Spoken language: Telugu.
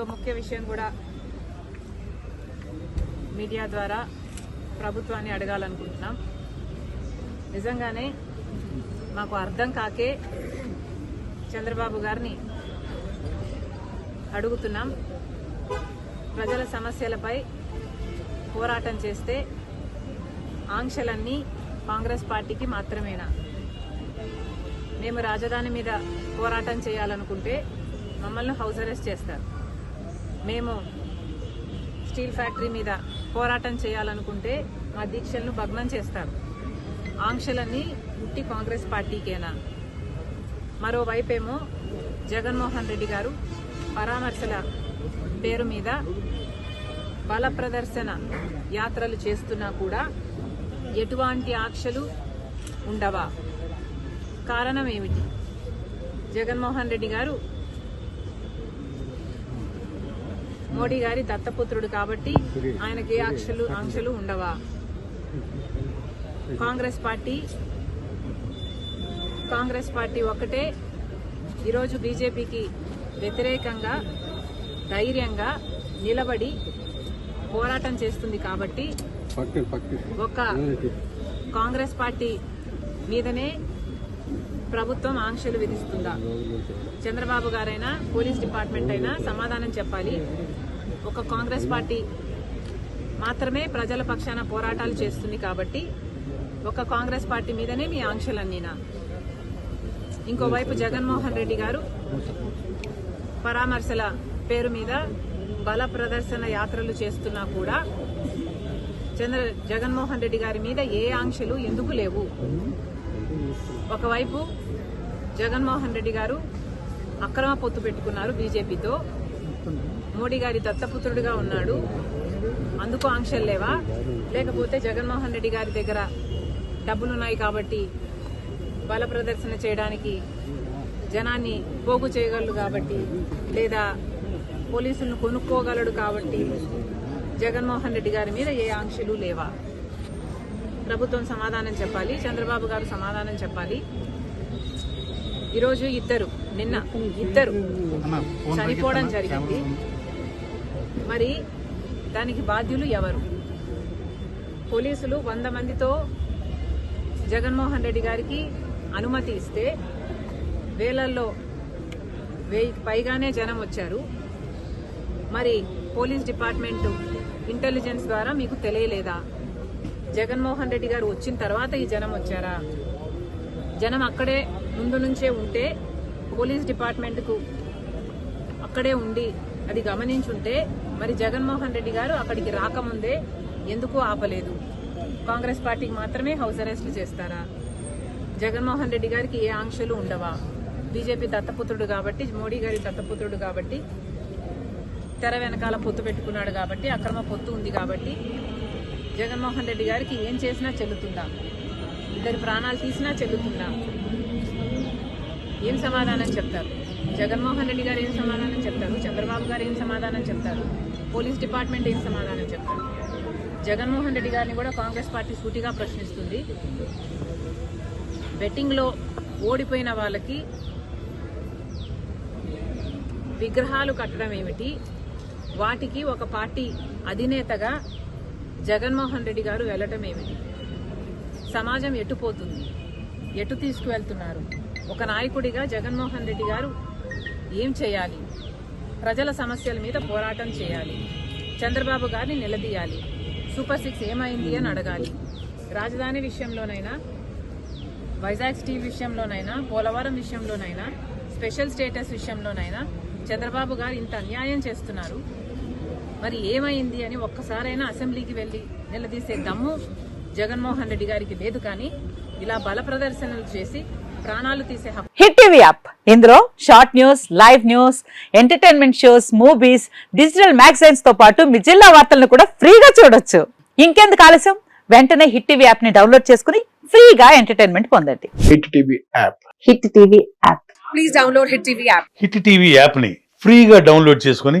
ఇంకో ముఖ్య విషయం కూడా మీడియా ద్వారా ప్రభుత్వాన్ని అడగాలనుకుంటున్నాం. నిజంగానే మాకు అర్థం కాకే చంద్రబాబు గారిని అడుగుతున్నాం. ప్రజల సమస్యలపై పోరాటం చేస్తే ఆంక్షలన్నీ కాంగ్రెస్ పార్టీకి మాత్రమేనా? మేము రాజధాని మీద పోరాటం చేయాలనుకుంటే మమ్మల్ని హౌస్ అరెస్ట్ చేస్తారు. మేము స్టీల్ ఫ్యాక్టరీ మీద పోరాటం చేయాలనుకుంటే మా దీక్షలను భగ్నం చేస్తారు. ఆంక్షలన్నీ ఉట్టి కాంగ్రెస్ పార్టీకేనా? మరోవైపేమో జగన్మోహన్ రెడ్డి గారు పరామర్శల పేరు మీద బల ప్రదర్శన యాత్రలు చేస్తున్నా కూడా ఎటువంటి ఆంక్షలు ఉండవా? కారణం ఏమిటి? జగన్మోహన్ రెడ్డి గారు మోడీ గారి దత్తపుత్రుడు కాబట్టి ఆయనకి ఏ ఆంక్షలు ఆంక్షలు ఉండవా? కాంగ్రెస్ పార్టీ కాంగ్రెస్ పార్టీ ఒక్కటే ఈరోజు బీజేపీకి వ్యతిరేకంగా ధైర్యంగా నిలబడి పోరాటం చేస్తుంది కాబట్టి ఒక కాంగ్రెస్ పార్టీ మీదనే ప్రభుత్వం ఆంక్షలు విధిస్తుందా? చంద్రబాబు గారైనా పోలీస్ డిపార్ట్మెంట్ అయినా సమాధానం చెప్పాలి. ఒక కాంగ్రెస్ పార్టీ మాత్రమే ప్రజల పక్షాన పోరాటాలు చేస్తుంది కాబట్టి ఒక కాంగ్రెస్ పార్టీ మీదనే మీ ఆంక్షలన్నీనా? ఇంకోవైపు జగన్మోహన్ రెడ్డి గారు పరామర్శల పేరు మీద బల ప్రదర్శన యాత్రలు చేస్తున్నా కూడా చంద్ర జగన్మోహన్ రెడ్డి గారి మీద ఏ ఆంక్షలు ఎందుకు లేవు? ఒకవైపు జగన్మోహన్ రెడ్డి గారు అక్రమ పొత్తు పెట్టుకున్నారు బీజేపీతో. మోడీ గారి దత్తపుత్రుడిగా ఉన్నాడు. అందుకు ఆంక్షలు లేవా? లేకపోతే జగన్మోహన్ రెడ్డి గారి దగ్గర డబ్బులున్నాయి కాబట్టి బల ప్రదర్శన చేయడానికి జనాన్ని పోగు చేయగలడు కాబట్టి లేదా పోలీసులను కొనుక్కోగలడు కాబట్టి జగన్మోహన్ రెడ్డి గారి మీద ఏ ఆంక్షలు లేవా? ప్రభుత్వం సమాధానం చెప్పాలి చంద్రబాబు గారు సమాధానం చెప్పాలి. ఈరోజు ఇద్దరు నిన్న ఇద్దరు చనిపోవడం జరిగింది. మరి దానికి బాధ్యులు ఎవరు? పోలీసులు వంద మందితో జగన్మోహన్ రెడ్డి గారికి అనుమతి ఇస్తే వేలల్లో వెయ్యికి పైగానే జనం వచ్చారు. మరి పోలీస్ డిపార్ట్మెంట్ ఇంటెలిజెన్స్ ద్వారా మీకు తెలియలేదా? జగన్మోహన్ రెడ్డి గారు వచ్చిన తర్వాత ఈ జనం వచ్చారా? జనం అక్కడే ముందు నుంచే ఉంటే పోలీస్ డిపార్ట్మెంట్కు అక్కడే ఉండి అది గమనించుంటే మరి జగన్మోహన్ రెడ్డి గారు అక్కడికి రాకముందే ఎందుకు ఆపలేదు? కాంగ్రెస్ పార్టీకి మాత్రమే హౌస్ అరెస్ట్లు చేస్తారా? జగన్మోహన్ రెడ్డి గారికి ఏ ఆంక్షలు ఉండవా? బీజేపీ దత్తపుత్రుడు కాబట్టి మోడీ గారి దత్తపుత్రుడు కాబట్టి తెర వెనకాల పొత్తు పెట్టుకున్నాడు కాబట్టి అక్రమ పొత్తు ఉంది కాబట్టి జగన్మోహన్ రెడ్డి గారికి ఏం చేసినా చెల్లుతుందా? ఇద్దరి ప్రాణాలు తీసినా చెల్లుతుందా? ఏం సమాధానం చెప్తారు? జగన్మోహన్ రెడ్డి గారు ఏం సమాధానం చెప్తారు? చంద్రబాబు గారు ఏం సమాధానం చెప్తారు? పోలీస్ డిపార్ట్మెంట్ ఏం సమాధానం చెప్తారు? జగన్మోహన్ రెడ్డి గారిని కూడా కాంగ్రెస్ పార్టీ సూటిగా ప్రశ్నిస్తుంది. బెట్టింగ్లో ఓడిపోయిన వాళ్ళకి విగ్రహాలు కట్టడం ఏమిటి? వాటికి ఒక పార్టీ అధినేతగా జగన్మోహన్ రెడ్డి గారు వెళ్ళటం ఏమిటి? సమాజం ఎటుపోతుంది ఎటు తీసుకువెళ్తున్నారు? ఒక నాయకుడిగా జగన్మోహన్ రెడ్డి గారు ఏం చేయాలి? ప్రజల సమస్యల మీద పోరాటం చేయాలి. చంద్రబాబు గారిని నిలదీయాలి. సూపర్ సిక్స్ ఏమైంది అని అడగాలి. రాజధాని విషయంలోనైనా వైజాగ్ స్టీల్ విషయంలోనైనా పోలవరం విషయంలోనైనా స్పెషల్ స్టేటస్ విషయంలోనైనా చంద్రబాబు గారు ఇంత అన్యాయం చేస్తున్నారు. మరి ఏమైంది అని ఒక్కసారైనా అసెంబ్లీకి వెళ్ళి నిలదీసే దమ్ము జగన్మోహన్ రెడ్డి గారికి లేదు కానీ ఇలా బల ప్రదర్శనలు చేసి ప్రాణాలు తీసే హక్కు హిట్ టీవీ యాప్. ఇందులో short news live news entertainment shows movies digital మ్యాగజైన్స్తో పాటు మీ జిల్లా వార్తలను కూడా ఫ్రీగా చూడొచ్చు. ఇంకెందుకు ఆలస్యం? వెంటనే హిట్ టీవీ యాప్ని డౌన్లోడ్ చేసుకుని ఫ్రీగా ఎంటర్టైన్మెంట్ పొందండి. Hit TV app. Hit TV app. Hit TV యాప్ని ఫ్రీగా డౌన్లోడ్ చేసుకొని